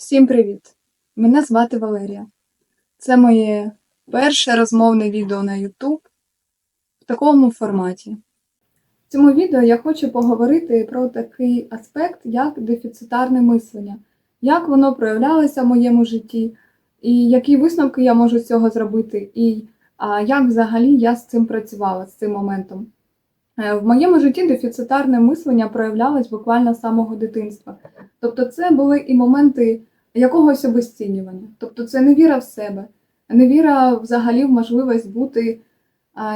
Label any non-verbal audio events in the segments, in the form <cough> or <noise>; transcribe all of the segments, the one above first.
Всім привіт! Мене звати Валерія. Це моє перше розмовне відео на YouTube в такому форматі. В цьому відео я хочу поговорити про такий аспект, як дефіцитарне мислення, як воно проявлялося в моєму житті, і які висновки я можу з цього зробити, і а, як взагалі я з цим працювала, з цим моментом. Е, В моєму житті дефіцитарне мислення проявлялось буквально з самого дитинства. Тобто, це були і моменти якогось обесцінювання. Тобто, це невіра в себе, невіра взагалі в можливість бути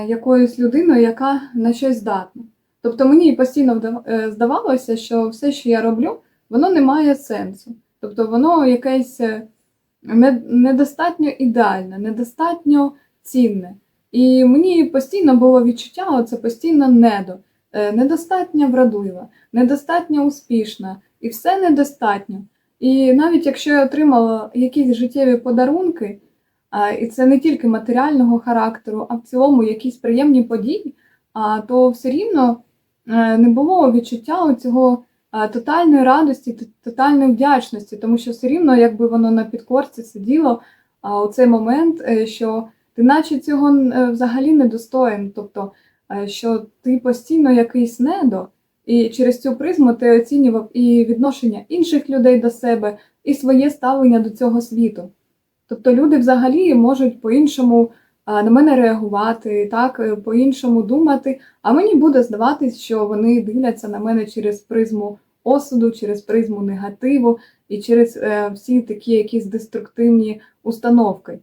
якоюсь людиною, яка на щось здатна. Тобто мені постійно е, здавалося, що все, що я роблю, воно не має сенсу. Тобто воно якесь е, недостатньо ідеальне, недостатньо цінне. І мені постійно було відчуття, оце постійно недо, е, недостатньо вродлива, недостатньо успішна, і все недостатньо. І навіть якщо я отримала якісь життєві подарунки, і це не тільки матеріального характеру, а в цілому якісь приємні події, то все рівно е, не було відчуття цього тотальної радості, тотальної вдячності, тому що все рівно, якби воно на підкорці сиділо у цей момент, е, що ти наче цього е, взагалі не достоїн, тобто що ти постійно якийсь недо, і через цю призму ти оцінював і відношення інших людей до себе, і своє ставлення до цього світу. Тобто люди взагалі можуть по-іншому на мене реагувати, так, е, по-іншому думати, а мені буде здаватись, що вони дивляться на мене через призму осуду, через призму негативу і через е, всі такі якісь деструктивні установки.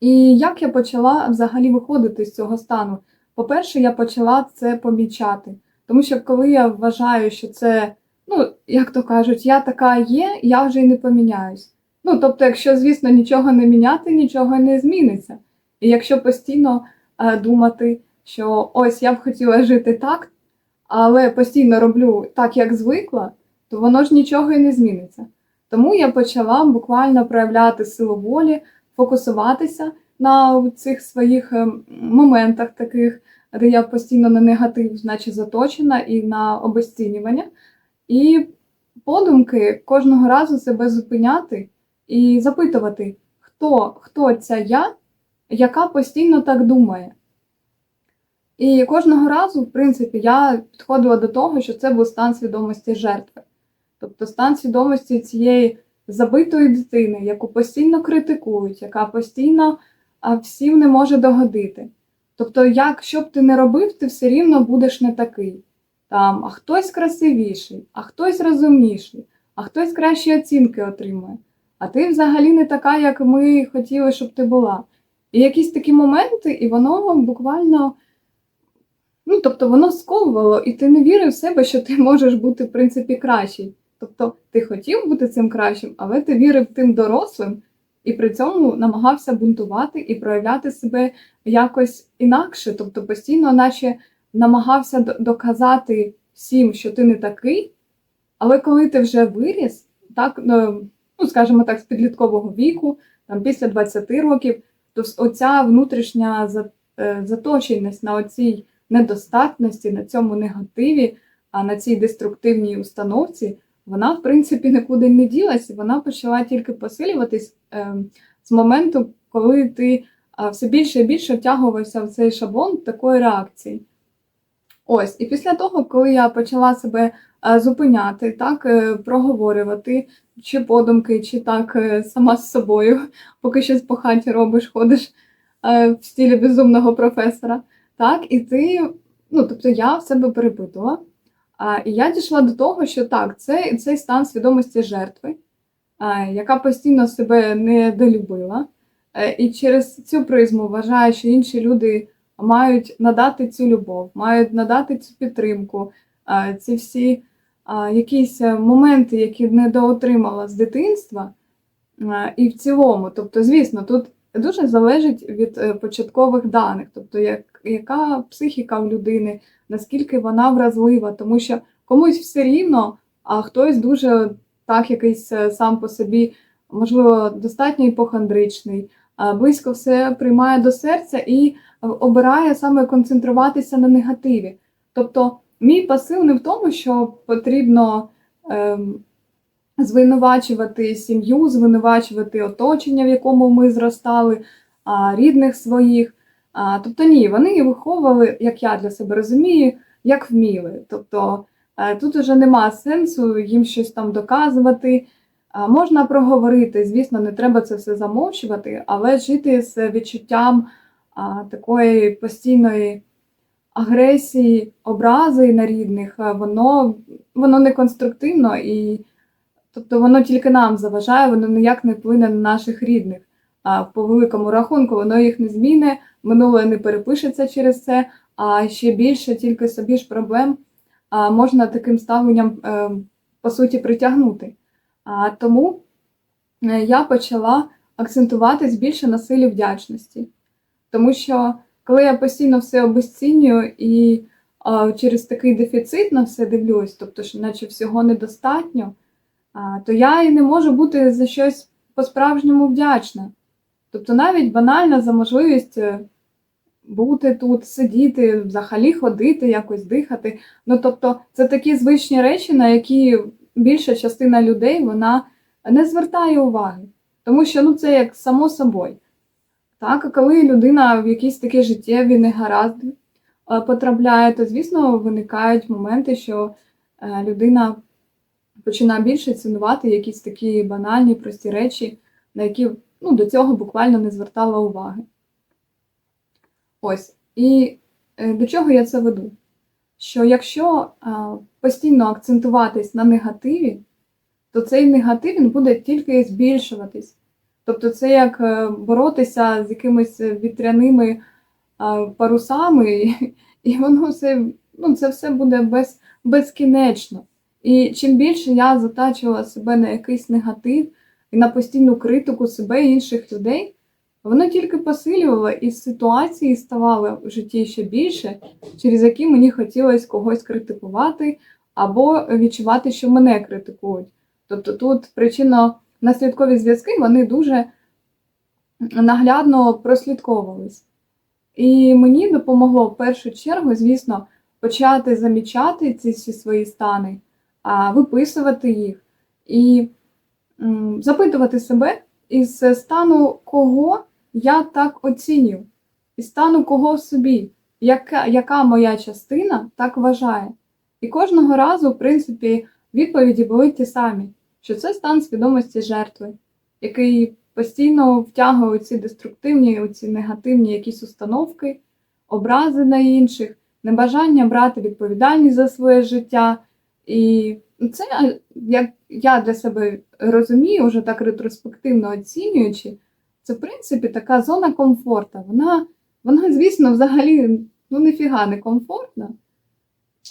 І як я почала взагалі виходити з цього стану? По-перше, я почала це помічати. Тому що коли я вважаю, що це, ну, як то кажуть, я така є, я вже й не поміняюсь. Ну, тобто, якщо, звісно, нічого не міняти, нічого не зміниться. І якщо постійно е, думати, що ось я б хотіла жити так, але постійно роблю так, як звикла, то воно ж нічого і не зміниться. Тому я почала буквально проявляти силу волі, фокусуватися на цих своїх е, моментах таких, я постійно на негатив, значить, заточена і на обесцінювання. І подумки кожного разу себе зупиняти і запитувати, хто, хто ця я, яка постійно так думає. І кожного разу, в принципі, я підходила до того, що це був стан свідомості жертви. Тобто стан свідомості цієї забитої дитини, яку постійно критикують, яка постійно всім не може догодити. Тобто, як що б ти не робив, ти все рівно будеш не такий. Там, а хтось красивіший, а хтось розумніший, а хтось кращі оцінки отримує. А ти взагалі не така, як ми хотіли, щоб ти була. І якісь такі моменти, і воно буквально, ну, тобто воно сковувало, і ти не вірив в себе, що ти можеш бути, в принципі, кращий. Тобто ти хотів бути цим кращим, але ти вірив тим дорослим, і при цьому намагався бунтувати і проявляти себе якось інакше, тобто постійно, наче намагався доказати всім, що ти не такий, але коли ти вже виріс, так, ну, ну, скажімо так, з підліткового віку, там після 20 років, то оця внутрішня е, заточеність на оцій недостатності, на цьому негативі, а на цій деструктивній установці, вона, в принципі, нікуди не ділась, вона почала тільки посилюватись е, з моменту, коли ти все більше і більше втягувався в цей шаблон такої реакції. Ось, і після того, коли я почала себе е, зупиняти, так, е, проговорювати, чи подумки, чи так е, сама з собою, <laughs> поки щось по хаті робиш, ходиш в стилі безумного професора, так, і ти, ну, тобто я в себе перепитувала. А, і я дійшла до того, що так, це цей стан свідомості жертви, а, яка постійно себе недолюбила, е, і через цю призму вважає, що інші люди мають надати цю любов, мають надати цю підтримку, ці всі якісь е, моменти, які недоотримала з дитинства, і в цілому. Тобто, звісно, тут дуже залежить від е, початкових даних, тобто як, яка психіка в людини, наскільки вона вразлива, тому що комусь все рівно, а хтось дуже так якийсь е, сам по собі, можливо, достатньо іпохондричний, близько все приймає до серця і е, обирає саме концентруватися на негативі. Тобто, мій посил не в тому, що потрібно ем, звинувачувати сім'ю, звинувачувати оточення, в якому ми зростали, рідних своїх. А, Тобто ні, вони виховували, як я для себе розумію, як вміли. Тобто е, тут вже нема сенсу їм щось там доказувати. Можна проговорити, звісно, не треба це все замовчувати, але жити з відчуттям а, такої постійної агресії, образи на рідних, воно, воно не конструктивно і тобто воно тільки нам заважає, воно ніяк не вплине на наших рідних. А по великому рахунку воно їх не зміне, минуле не перепишеться через це, а ще більше тільки собі ж проблем можна таким ставленням е, по суті притягнути. Тому е, я почала акцентуватись більше на силі вдячності. Тому що коли я постійно все обесцінюю і через такий дефіцит на все дивлюсь, тобто, що наче всього недостатньо, то я і не можу бути за щось по-справжньому вдячна. Тобто навіть банально за можливість е, бути тут, сидіти, взагалі ходити, якось дихати. Ну тобто, це такі звичні речі, на які більша частина людей вона не звертає уваги. Тому що ну, це як само собою. Так, а коли людина в якісь такі життєві негаразди е, потрапляє, то, звісно, виникають моменти, що е, людина починає більше цінувати якісь такі банальні, прості речі, на які ну, до цього буквально не звертала уваги. Ось. І е, до чого я це веду? Що якщо е, постійно акцентуватись на негативі, то цей негатив він буде тільки збільшуватись. Тобто це як е, боротися з якимись вітряними парусами, <laughs> і воно все, ну, це все буде без, безкінечно. І чим більше я затачувала себе на якийсь негатив і на постійну критику себе і інших людей, воно тільки посилювало і ситуації ставало в житті ще більше, через які мені хотілося когось критикувати або відчувати, що мене критикують. Тобто тут причинно-наслідкові зв'язки вони дуже наглядно прослідковувались. І мені допомогло в першу чергу, звісно, почати замічати ці всі свої стани, а, виписувати їх і запитувати себе із стану кого я так оцінюю, із стану кого в собі, яка, яка моя частина так вважає. І кожного разу, в принципі, відповіді були ті самі, що це стан свідомості жертви, який постійно втягує ці деструктивні, ці негативні якісь установки, образи на інших, небажання брати відповідальність за своє життя. І це, як я для себе розумію, вже так ретроспективно оцінюючи, це, в принципі, така зона комфорту. Вона, вона звісно, взагалі ну, ніфіга не комфортна,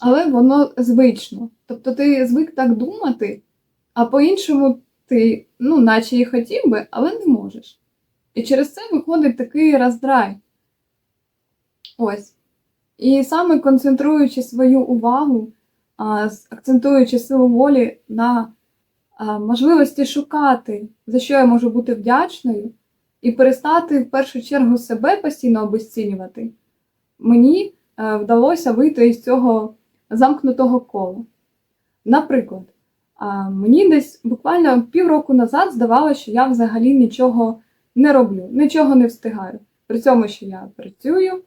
але воно звично. Тобто ти звик так думати, а по-іншому ти, ну, наче і хотів би, але не можеш. І через це виходить такий роздрай. Ось. І саме концентруючи свою увагу, акцентуючи силу волі на можливості шукати, за що я можу бути вдячною, і перестати в першу чергу себе постійно обесцінювати, мені е, вдалося вийти із цього замкнутого кола. Наприклад, мені десь буквально півроку назад здавалося, що я взагалі нічого не роблю, нічого не встигаю. При цьому, що я працюю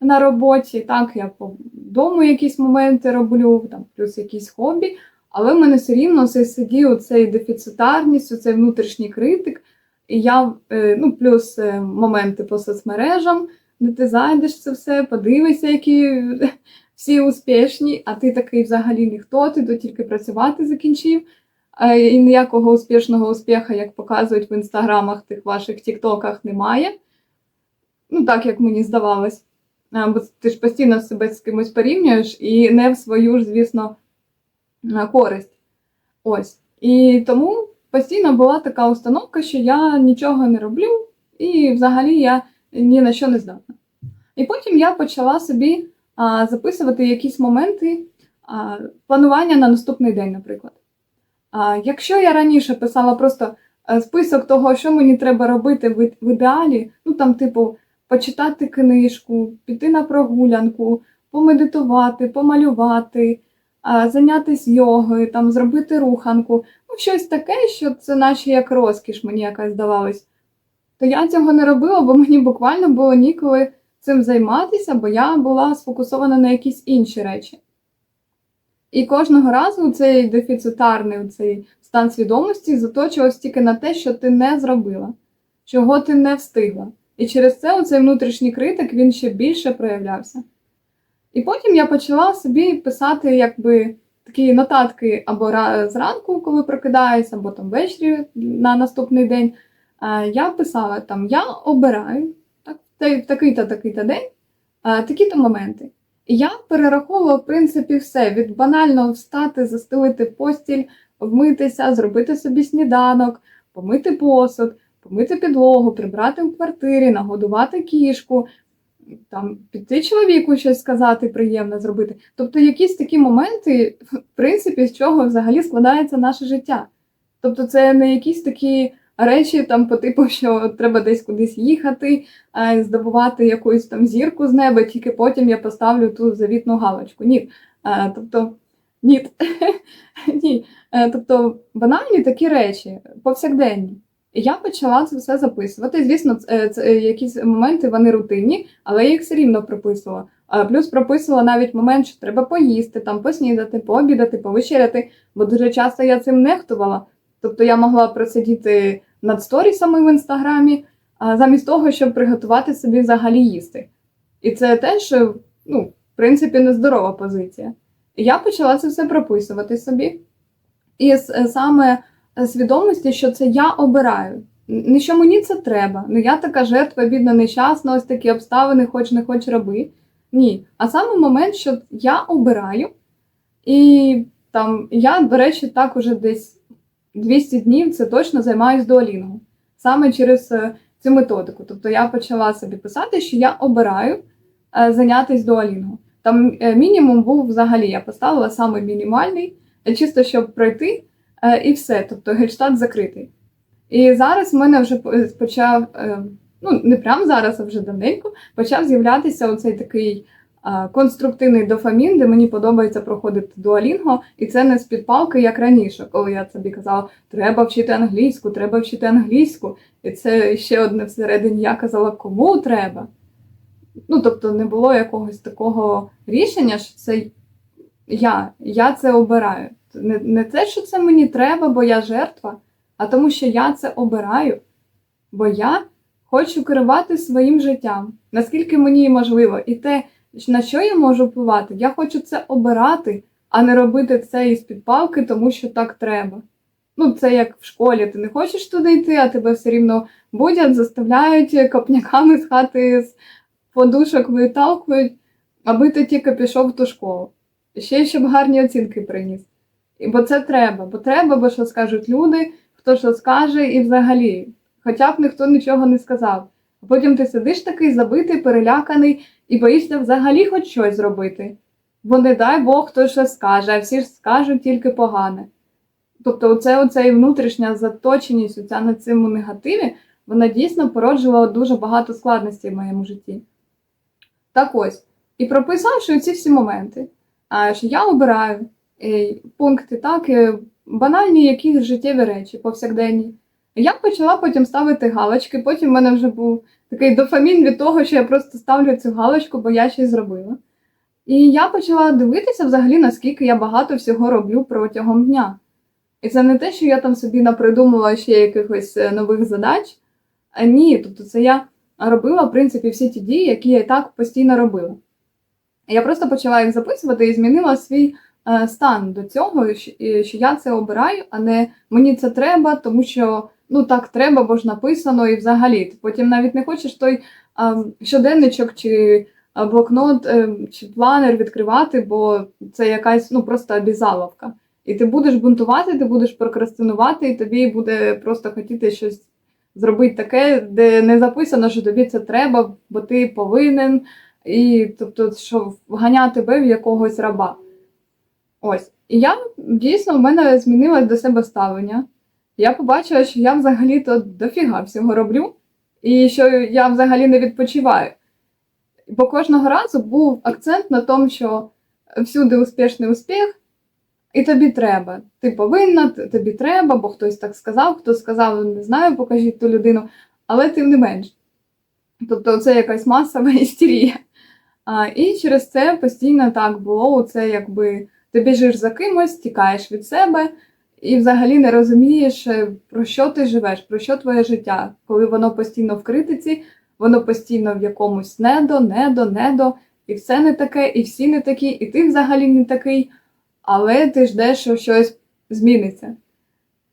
на роботі, так, я по дому якісь моменти роблю, там, плюс якісь хобі, але в мене все рівно все сидів цей дефіцитарність, оцей внутрішній критик. Я, е, ну, плюс е, моменти по соцмережам, де ти зайдеш це все, подивишся, які <laughs> всі успішні, а ти такий взагалі ніхто, ти тут тільки працювати закінчив. І ніякого успішного успіха, як показують в інстаграмах, тих ваших тіктоках, немає. Ну, так як мені здавалось. Бо ти ж постійно себе з кимось порівнюєш і не в свою ж, звісно, користь. Ось. І тому постійно була така установка, що я нічого не роблю, і взагалі я ні на що не здатна. І потім я почала собі а, записувати якісь моменти а, планування на наступний день, наприклад. А, якщо я раніше писала просто е, список того, що мені треба робити в, в ідеалі, ну там, типу, почитати книжку, піти на прогулянку, помедитувати, помалювати, зайнятися йогою, там, зробити руханку, ну, щось таке, що це наче як розкіш мені якась здавалось. То я цього не робила, бо мені буквально було ніколи цим займатися, бо я була сфокусована на якісь інші речі. І кожного разу цей дефіцитарний цей стан свідомості заточувався тільки на те, що ти не зробила, чого ти не встигла. І через це оцей внутрішній критик він ще більше проявлявся. І потім я почала собі писати якби такі нотатки або ра- зранку, коли прокидаюся, або там ввечері на наступний день. Я писала там: я обираю так, в такий-то такий-то день, такі-то моменти. І я перераховувала, в принципі, все від банального встати, застелити постіль, вмитися, зробити собі сніданок, помити посуд, помити підлогу, прибрати в квартирі, нагодувати кішку, там піти чоловіку щось сказати, приємне зробити. Тобто якісь такі моменти, в принципі, з чого взагалі складається наше життя. Тобто, це не якісь такі речі, там, по типу, що треба десь кудись їхати, здобувати якусь там зірку з неба, тільки потім я поставлю ту завітну галочку. Ні. Тобто, ні. <laughs> ні. Е, Тобто, банальні такі речі, повсякденні. Я почала це все записувати. Звісно, це, це якісь моменти вони рутинні, але я їх все рівно прописувала. Плюс прописувала навіть момент, що треба поїсти, там поснідати, пообідати, повечеряти, бо дуже часто я цим нехтувала. Тобто я могла просидіти над сторісами в інстаграмі, замість того, щоб приготувати собі взагалі їсти. І це теж, ну, в принципі, нездорова позиція. Я почала це все прописувати собі. І е, саме свідомості, що це я обираю. Не що мені це треба. Ну я така жертва, бідна, нещасна, ось такі обставини, хоч не хоч роби. Ні. А саме момент, що я обираю, і там я, до речі, так уже десь 200 днів це точно займаюсь дуалінгом. Саме через е, цю методику. Тобто я почала собі писати, що я обираю е, зайнятися дуалінгом. Там е, мінімум був взагалі, я поставила саме мінімальний, чисто щоб пройти, і все. Тобто гельштадт закритий. І зараз в мене вже почав, е, ну не прямо зараз, а вже давненько, почав з'являтися оцей такий е, конструктивний дофамін, де мені подобається проходити дуалінго, і це не з під палки, як раніше, коли я собі казала, треба вчити англійську, треба вчити англійську. І це ще одне всередині я казала, кому треба. Ну, тобто не було якогось такого рішення, що це я, я це обираю. Не, не те, що це мені треба, бо я жертва, а тому, що я це обираю, бо я хочу керувати своїм життям, наскільки мені можливо. І те, на що я можу впливати, я хочу це обирати, а не робити це із під палки, тому що так треба. Ну, це як в школі, ти не хочеш туди йти, а тебе все рівно будять, заставляють копняками з хати з подушок виталкують, аби ти тільки пішов в ту школу. Ще щоб гарні оцінки приніс. І бо це треба, бо треба, бо що скажуть люди, хто що скаже, і взагалі, хоча б ніхто нічого не сказав. А потім ти сидиш такий забитий, переляканий і боїшся взагалі хоч щось зробити. Бо не дай Бог хтось щось скаже, а всі ж скажуть тільки погане. Тобто, оце, оцей внутрішня заточеність оця на цьому негативі, вона дійсно породжувала дуже багато складностей в моєму житті. Так ось, і прописавши ці всі моменти, що я обираю пункти, так, е, банальні якісь життєві речі, повсякденні. Я почала потім ставити галочки, потім в мене вже був такий дофамін від того, що я просто ставлю цю галочку, бо я щось зробила. І я почала дивитися взагалі, наскільки я багато всього роблю протягом дня. І це не те, що я там собі напридумала ще якихось е, нових задач. А ні, тобто це я робила, в принципі, всі ті дії, які я і так постійно робила. Я просто почала їх записувати і змінила свій е, стан до цього, що я це обираю, а не мені це треба, тому що ну так треба, бо ж написано, і взагалі. Ти потім навіть не хочеш той е, щоденничок чи е, блокнот е, чи планер відкривати, бо це якась ну просто обізаловка. І ти будеш бунтувати, ти будеш прокрастинувати, і тобі буде просто хотіти щось зробити таке, де не записано, що тобі це треба, бо ти повинен, і тобто, що вганяє тебе в якогось раба. Ось. І я дійсно в мене змінилось до себе ставлення. Я побачила, що я взагалі-то дофіга всього роблю, і що я взагалі не відпочиваю. Бо кожного разу був акцент на тому, що всюди успішний успіх, І тобі треба. Ти повинна, тобі треба, бо хтось так сказав, хто сказав, не знаю, покажіть ту людину, але тим не менш. Тобто це якась масова <laughs> істерія. А, і через це постійно так було. Це якби ти біжиш за кимось, тікаєш від себе і взагалі не розумієш, е, про що ти живеш, про що твоє життя, коли воно постійно в критиці, воно постійно в якомусь недо, недо, недо, і все не таке, і всі не такі, і ти взагалі не такий, але ти ждеш, що щось зміниться.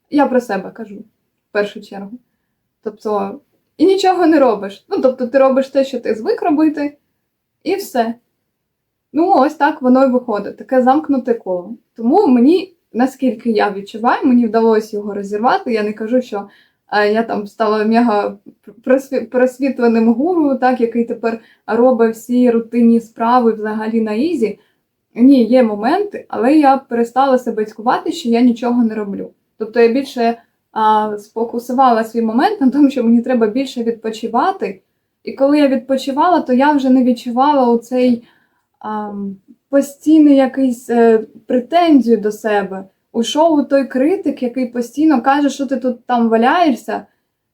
Я про себе кажу в першу чергу. Тобто, і нічого не робиш. Ну, тобто, ти робиш те, що ти звик робити, і все. Ну, ось так воно і виходить, таке замкнуте коло. Тому мені, наскільки я відчуваю, мені вдалося його розірвати. Я не кажу, що е, я там стала мега просвітленим гуру, так, який тепер робить всі рутинні справи взагалі на ізі. Ні, є моменти, але я перестала себе цькувати, що я нічого не роблю. Тобто я більше а, сфокусувала свій момент на тому, що мені треба більше відпочивати. І коли я відпочивала, то я вже не відчувала оцей постійний якийсь е, претензію до себе. Ушов той критик, який постійно каже, що ти тут там валяєшся.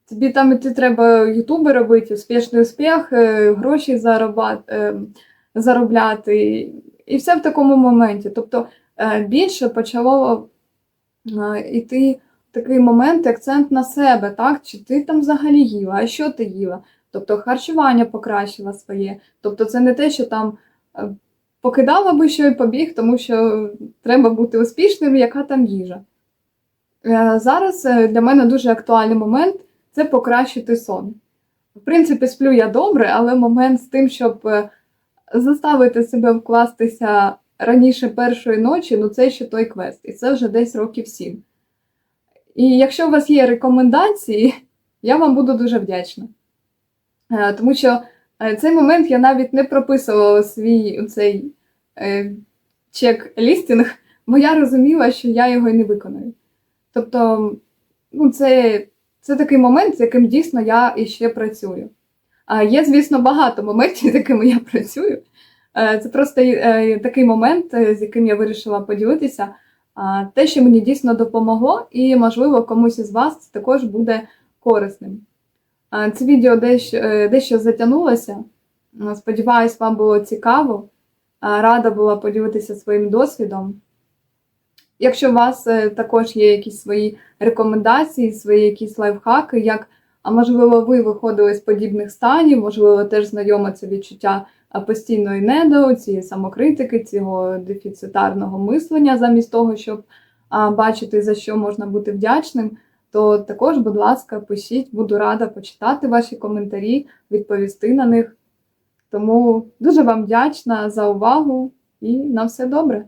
Тобі там іти треба ютуби робити, успішний успіх, е, гроші е, заробляти. І все в такому моменті. Тобто більше почало йти такий момент, акцент на себе, так? Чи ти там взагалі їла, а що ти їла? Тобто харчування покращила своє. Тобто, це не те, що там покидала би що і побіг, тому що треба бути успішним, яка там їжа. Е, Зараз е, для мене дуже актуальний момент це покращити сон. В принципі, сплю я добре, але момент з тим, щоб е, заставити себе вкластися раніше першої ночі, ну це ще той квест, і це вже десь років сім. І якщо у вас є рекомендації, <laughs> я вам буду дуже вдячна. Е, Тому що е, цей момент я навіть не прописувала свій цей е, чек-лістинг, бо я розуміла, що я його і не виконую. Тобто, ну, це, це такий момент, з яким дійсно я іще працюю. А є, звісно, багато моментів, з якими я працюю. Е, Це просто е, такий момент, е, з яким я вирішила поділитися. Те, що мені дійсно допомогло, і, можливо, комусь із вас це також буде корисним. Це відео дещо, е, дещо затягнулося. Сподіваюсь, вам було цікаво. Рада була поділитися своїм досвідом. Якщо у вас е, також є якісь свої рекомендації, свої якісь лайфхаки, як, можливо, ви виходили з подібних станів, можливо, теж знайоме це відчуття постійної недо, цієї самокритики, цього дефіцитарного мислення, замість того, щоб бачити, за що можна бути вдячним, то також, будь ласка, пишіть, буду рада почитати ваші коментарі, відповісти на них. Тому дуже вам вдячна за увагу і на все добре!